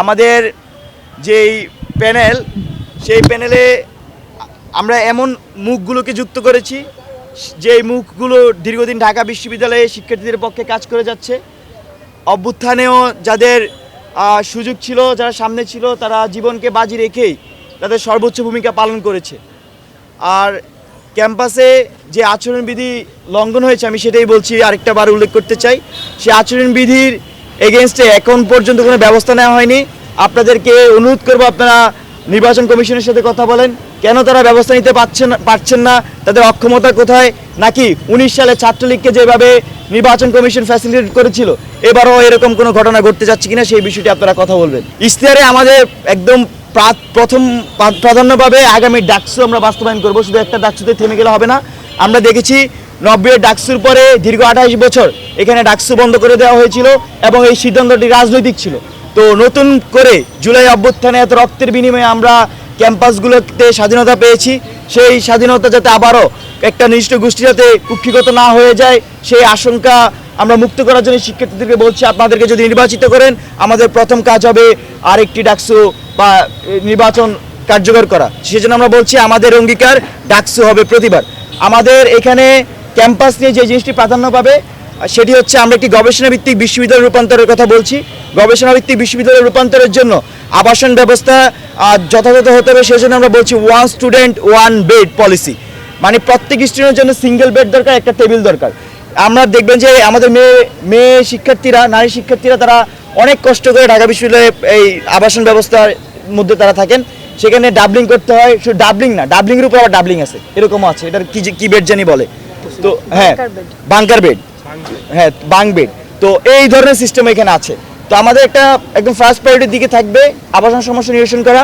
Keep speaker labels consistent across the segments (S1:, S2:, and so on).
S1: আমাদের যেই প্যানেল, সেই প্যানেলে আমরা এমন মুখগুলোকে যুক্ত করেছি, যেই মুখগুলো দীর্ঘদিন ঢাকা বিশ্ববিদ্যালয়ে শিক্ষার্থীদের পক্ষে কাজ করে যাচ্ছে। অভ্যুত্থানেও যাদের সুযোগ ছিল, যারা সামনে ছিল, তারা জীবনকে বাজি রেখেই তাদের সর্বোচ্চ ভূমিকা পালন করেছে। আর ক্যাম্পাসে যে আচরণবিধি লঙ্ঘন হয়েছে, আমি সেটাই বলছি, আরেকটা বার উল্লেখ করতে চাই। সেই আচরণবিধির এগেনস্টে এখন পর্যন্ত কোনো ব্যবস্থা নেওয়া হয়নি। আপনাদেরকে অনুরোধ করব আপনারা নির্বাচন কমিশনের সাথে কথা বলেন। কেন তারা ব্যবস্থা নিতে পারছেন পারছেন না? তাদের অক্ষমতা কোথায়? নাকি উনিশ সালে ছাত্রলীগকে যেভাবে নির্বাচন কমিশন ফ্যাসিলিটেট করেছিল, এবারও এরকম কোনো ঘটনা ঘটতে যাচ্ছে কিনা সেই বিষয়টি আপনারা কথা বলবেন। ইশতেহারে আমাদের একদম প্রথম প্রাধান্যভাবে আগামী ডাকসু আমরা বাস্তবায়ন করব। শুধু একটা ডাকসুতে থেমে গেলে হবে না। আমরা দেখেছি নব্বইয়ের ডাকসুর পরে দীর্ঘ আঠাশ বছর এখানে ডাকসু বন্ধ করে দেওয়া হয়েছিল এবং এই সিদ্ধান্তটি রাজনৈতিক ছিল। তো নতুন করে জুলাই অভ্যুত্থানে এত রক্তের বিনিময়ে আমরা ক্যাম্পাসগুলোতে স্বাধীনতা পেয়েছি। সেই স্বাধীনতা যাতে আবারও একটা নির্দিষ্ট গোষ্ঠী যাতে কুক্ষিগত না হয়ে যায়, সেই আশঙ্কা আমরা মুক্ত করার জন্য শিক্ষার্থীদেরকে বলছি, আপনাদেরকে যদি নির্বাচিত করেন, আমাদের প্রথম কাজ হবে আরেকটি ডাকসু বা নির্বাচন কার্যকর করা। সেজন্য আমরা বলছি, আমাদের অঙ্গীকার ডাকসু হবে প্রতিবার। আমাদের এখানে ক্যাম্পাস নিয়ে যে জিনিসটি প্রাধান্য পাবে, সেটি হচ্ছে আমরা একটি গবেষণা ভিত্তিক বিশ্ববিদ্যালয় রূপান্তরের কথা বলছি। গবেষণা ভিত্তিক বিশ্ববিদ্যালয় রূপান্তরের জন্য আবাসন ব্যবস্থা যথাযথ হতে হবে, সেজন্য আমরা বলছি one student one bed policy মানে প্রত্যেক স্টুডেন্টের জন্য সিঙ্গেল বেড দরকার, একটা টেবিল দরকার। আমরা দেখবেন যে আমাদের মেয়ে মেয়ে শিক্ষার্থীরা, নারী শিক্ষার্থীরা তারা অনেক কষ্ট করে ঢাকা বিশ্ববিদ্যালয়ে এই আবাসন ব্যবস্থার মধ্যে তারা থাকেন। সেখানে ডাবলিং করতে হয়, শুধু ডাবলিং না ডাবলিংয়ের উপর আবার ডাবলিং আছে। এরকমও আছে, এটার কি কি বেড জানি বলে। তো হ্যাঁ. বাংকার বেড হ্যাঁ বাং বেড তো এই ধরনের সিস্টেম এখানে আছে। তো আমাদের একটা একদম ফার্স্ট প্রায়োরিটির দিকে থাকবে আবাসন সমস্যা নিরসন করা।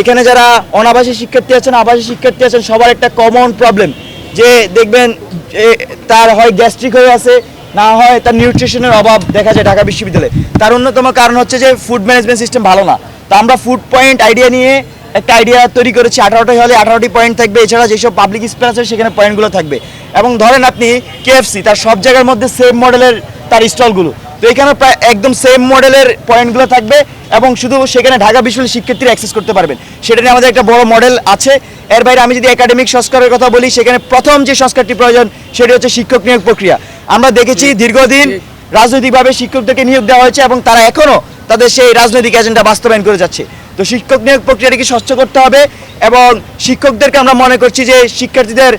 S1: এখানে যারা অনাবাসী শিক্ষার্থী আছেন আবাসী শিক্ষার্থী আছেন সবার একটা কমন প্রবলেম যে দেখবেন তার হয় গ্যাস্ট্রিক হয়ে আছে না হয় তার নিউট্রিশনের অভাব দেখা যায় ঢাকা বিশ্ববিদ্যালয়ে। তার অন্যতম কারণ হচ্ছে যে ফুড ম্যানেজমেন্ট সিস্টেম ভালো না। তো আমরা ফুড পয়েন্ট আইডিয়া নিয়ে একটা আইডিয়া তৈরি করেছি আঠারোটি হলে আঠারোটি পয়েন্ট থাকবে। এছাড়া যেসব পাবলিক স্পেস আছে, সেখানে পয়েন্টগুলো থাকবে। এবং ধরেন আপনি কেএফসি তার সব জায়গার মধ্যে সেম মডেলের তার স্টলগুলো তো এখানে প্রায় একদম সেম মডেলের পয়েন্টগুলো থাকবে এবং শুধু সেখানে ঢাকা বিশ্ববিদ্যালয়ের শিক্ষার্থীরা অ্যাক্সেস করতে পারবেন। সেটা নিয়ে আমাদের একটা বড় মডেল আছে। এর বাইরে আমি যদি একাডেমিক সংস্কারের কথা বলি, সেখানে প্রথম যে সংস্কারটি প্রয়োজন, সেটি হচ্ছে শিক্ষক নিয়োগ প্রক্রিয়া। আমরা দেখেছি দীর্ঘদিন রাজনৈতিকভাবে শিক্ষকদেরকে নিয়োগ দেওয়া হয়েছে এবং তারা এখনও তাদের সেই রাজনৈতিক এজেন্ডা বাস্তবায়ন করে যাচ্ছে। তো শিক্ষক নিয়োগ প্রক্রিয়াটিকে স্বচ্ছ করতে হবে? এবং শিক্ষকদেরকে আমরা মনে করছি যে শিক্ষার্থীদের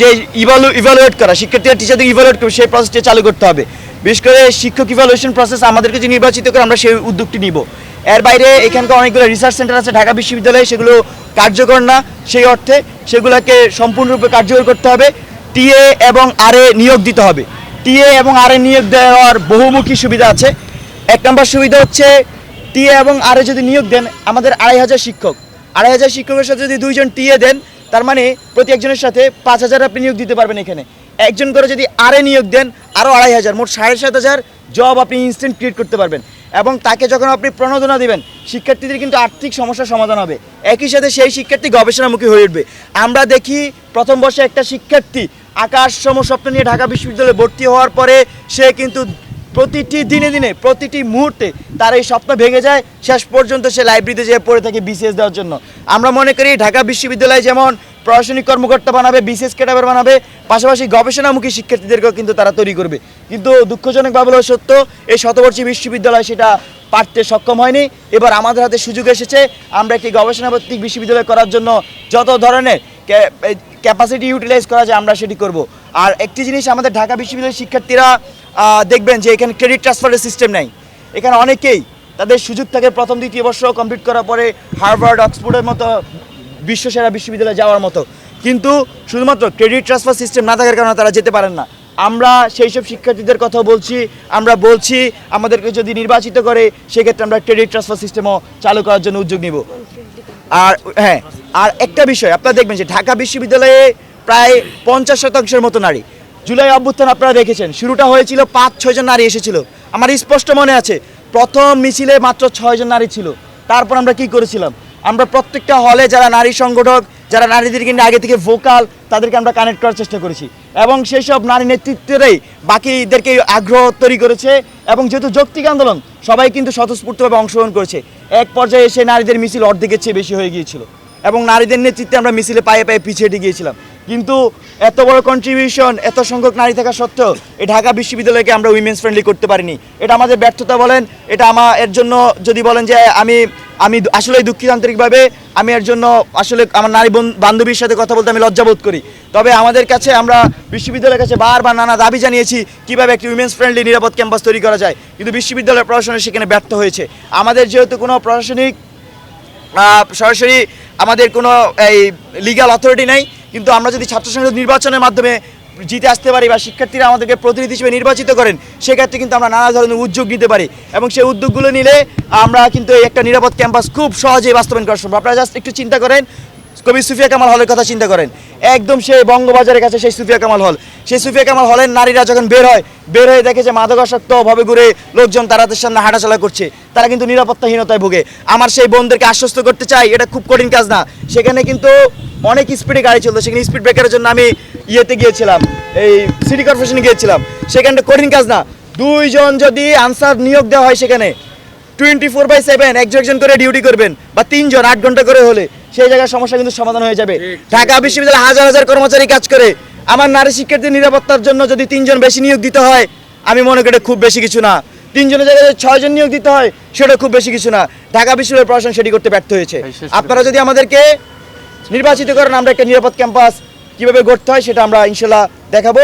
S1: যে ইভালু ইভালুয়েট করা, শিক্ষার্থীরা টিচারদের ইভালুয়েট করবে, সেই প্রসেসটি চালু করতে হবে। বিশেষ করে শিক্ষক ইভালুয়েশন প্রসেস আমাদেরকে যে নির্বাচিত করে আমরা সেই উদ্যোগটি নিব। এর বাইরে এখানকার অনেকগুলো রিসার্চ সেন্টার আছে, ঢাকা বিশ্ববিদ্যালয়ে সেগুলো কার্যকর না, সেই অর্থে সেগুলোকে সম্পূর্ণরূপে কার্যকর করতে হবে। টিএ এবং আরএ নিয়োগ দিতে হবে। টিএ এবং আরএ নিয়োগ দেওয়ার বহুমুখী সুবিধা আছে। এক নম্বর সুবিধা হচ্ছে টিএ এবং আরএ যদি নিয়োগ দেন আমাদের আড়াই হাজার শিক্ষক। আড়াই হাজার শিক্ষকের সাথে যদি দুইজন টিএ দেন, তার মানে প্রতি একজনের সাথে পাঁচ হাজার আপনি নিয়োগ দিতে পারবেন এখানে। একজন করে যদি আরে নিয়োগ দেন, আরও আড়াই হাজার, মোট সাড়ে সাত হাজার জব আপনি ইনস্ট্যান্ট ক্রিয়েট করতে পারবেন। এবং তাকে যখন আপনি প্রণোদনা দিবেন, শিক্ষার্থীদের কিন্তু আর্থিক সমস্যার সমাধান হবে। একই সাথে সেই শিক্ষার্থী গবেষণামুখী হয়ে উঠবে। আমরা দেখি প্রথম বর্ষে একটা শিক্ষার্থী আকাশ সম স্বপ্ন নিয়ে ঢাকা বিশ্ববিদ্যালয়ে ভর্তি হওয়ার পরে সে কিন্তু প্রতিটি দিনে দিনে, প্রতিটি মুহূর্তে তার এই স্বপ্ন ভেঙে যায়। শেষ পর্যন্ত সে লাইব্রেরিতে যেয়ে পড়ে থাকে বিসিএস দেওয়ার জন্য। আমরা মনে করি ঢাকা বিশ্ববিদ্যালয় যেমন প্রশাসনিক কর্মকর্তা বানাবে বিসিএস ক্যাডার বানাবে, পাশাপাশি গবেষণামুখী শিক্ষার্থীদেরকেও কিন্তু তারা তৈরি করবে। কিন্তু দুঃখজনকভাবে হলো সত্য, এই শতবর্ষী বিশ্ববিদ্যালয় সেটা পারতে সক্ষম হয়নি। এবার আমাদের হাতে সুযোগ এসেছে, আমরা একটি গবেষণাভিত্তিক বিশ্ববিদ্যালয় করার জন্য যত ধরনের ক্যাপাসিটি ইউটিলাইজ করা যায় আমরা সেটি করব। আর একটি জিনিস আমাদের ঢাকা বিশ্ববিদ্যালয়ের শিক্ষার্থীরা দেখবেন যে এখানে ক্রেডিট ট্রান্সফারের সিস্টেম নাই। এখানে অনেকেই তাদের সুযোগ থাকে প্রথম, দ্বিতীয় বর্ষ কমপ্লিট করার পরে হার্ভার্ড, অক্সফোর্ডের মতো বিশ্বসেরা বিশ্ববিদ্যালয়ে যাওয়ার মতো। কিন্তু শুধুমাত্র ক্রেডিট ট্রান্সফার সিস্টেম না থাকার কারণে তারা যেতে পারেন না। আমরা সেই সব শিক্ষার্থীদের কথা বলছি, আমরা বলছি, আমাদেরকে যদি নির্বাচিত করে, সেক্ষেত্রে আমরা ক্রেডিট ট্রান্সফার সিস্টেমও চালু করার জন্য উদ্যোগ নিব। আর হ্যাঁ আর একটা বিষয়, আপনারা দেখবেন যে ঢাকা বিশ্ববিদ্যালয়ে প্রায় পঞ্চাশ শতাংশের মতো নারী। জুলাই অভ্যুত্থান আপনারা দেখেছেন, শুরুটা হয়েছিল পাঁচ ছয়জন নারী এসেছিল। আমার স্পষ্ট মনে আছে, প্রথম মিছিলে মাত্র ছয়জন নারী ছিল। তারপর আমরা কি করেছিলাম? আমরা প্রত্যেকটা হলে যারা নারী সংগঠক, যারা নারীদেরকে নিয়ে আগে থেকে ভোকাল তাদেরকে আমরা কানেক্ট করার চেষ্টা করেছি। এবং সেই সব নারী নেতৃত্বেরাই বাকিদেরকে আগ্রহ তৈরি করেছে এবং যেহেতু যৌক্তিক আন্দোলন, সবাই কিন্তু স্বতঃস্ফূর্তভাবে অংশগ্রহণ করেছে। এক পর্যায়ে এসে নারীদের মিছিল অর্ধেকের চেয়ে বেশি হয়ে গিয়েছিল। এবং নারীদের নেতৃত্বে আমরা মিছিলে পায়ে পায়ে পিছিয়ে গিয়েছিলাম। কিন্তু এত বড় কন্ট্রিবিউশন এত সংখ্যক নারী থাকা সত্ত্বেও এই ঢাকা বিশ্ববিদ্যালয়কে আমরা উইমেন্স ফ্রেন্ডলি করতে পারিনি। এটা আমাদের ব্যর্থতা বলেন, এটা আমার এর জন্য যদি বলেন যে আমি আমি আসলে দুঃখিত আন্তরিকভাবে আমি এর জন্য আসলে আমার নারী বন- বান্ধবীর সাথে কথা বলতে আমি লজ্জাবোধ করি। তবে আমাদের কাছে আমরা বিশ্ববিদ্যালয়ের কাছে বারবার নানা দাবি জানিয়েছি কীভাবে একটি উইমেন্স ফ্রেন্ডলি নিরাপদ ক্যাম্পাস তৈরি করা যায়। কিন্তু বিশ্ববিদ্যালয়ের প্রশাসন সেখানে ব্যর্থ হয়েছে। আমাদের যেহেতু কোনো প্রশাসনিক সরাসরি আমাদের কোনো এই লিগ্যাল অথরিটি নেই কিন্তু আমরা যদি ছাত্র সংসদ নির্বাচনের মাধ্যমে জিতে আসতে পারি বা শিক্ষার্থীরা আমাদেরকে প্রতিনিধি হিসেবে নির্বাচিত করেন, সেক্ষেত্রে কিন্তু আমরা নানা ধরনের উদ্যোগ নিতে পারি এবং সেই উদ্যোগগুলো নিলে আমরা কিন্তু এই একটা নিরাপদ ক্যাম্পাস খুব সহজেই বাস্তবায়ন করা সম্ভব। আপনারা জাস্ট একটু চিন্তা করেন, কবি সুফিয়া কামাল হলের কথা চিন্তা করেন। একদম সেই বঙ্গবাজারের কাছে সেই সুফিয়া কামাল হল। সেই সুফিয়া কামাল হলের নারীরা যখন বের হয়, বের হয়ে দেখে যে মাদকাসক্ত ভাবে ঘুরে লোকজন তারাদের সামনে হাঁটাচলা করছে, তারা কিন্তু নিরাপত্তাহীনতায় ভোগে। আমার সেই বোনদেরকে আশ্বস্ত করতে চাই, এটা খুব কঠিন কাজ না। সেখানে কিন্তু অনেক স্পিডে গাড়ি চলতো সেখানে স্পিড ব্রেকারের জন্য আমি ইয়েতে গিয়েছিলাম এই সিটি কর্পোরেশনে গিয়েছিলাম। সেখানটা কঠিন কাজ না। দুইজন যদি আনসার নিয়োগ দেওয়া হয় সেখানে টোয়েন্টি ফোর বাই সেভেন একজন একজন করে ডিউটি করবেন বা তিনজন আট ঘণ্টা করে হলে সেই জায়গার সমস্যা কিন্তু সমাধান হয়ে যাবে। ঢাকা বিশ্ববিদ্যালয়ে হাজার হাজার কর্মচারী কাজ করে। আমার নারী শিক্ষার্থীর নিরাপত্তার জন্য যদি তিনজন বেশি নিয়োগ দিতে হয় আমি মনে করি খুব বেশি কিছু না। তিনজনের জায়গায় যদি ছয়জন নিয়োগ দিতে হয় সেটা খুব বেশি কিছু না। ঢাকা বিশ্ববিদ্যালয় প্রশাসন সেটি করতে ব্যর্থ হয়েছে। আপনারা যদি আমাদেরকে নির্বাচিত করেন আমরা একটা নিরাপদ ক্যাম্পাস কীভাবে গড়তে হয় সেটা আমরা ইনশাল্লাহ দেখাবো।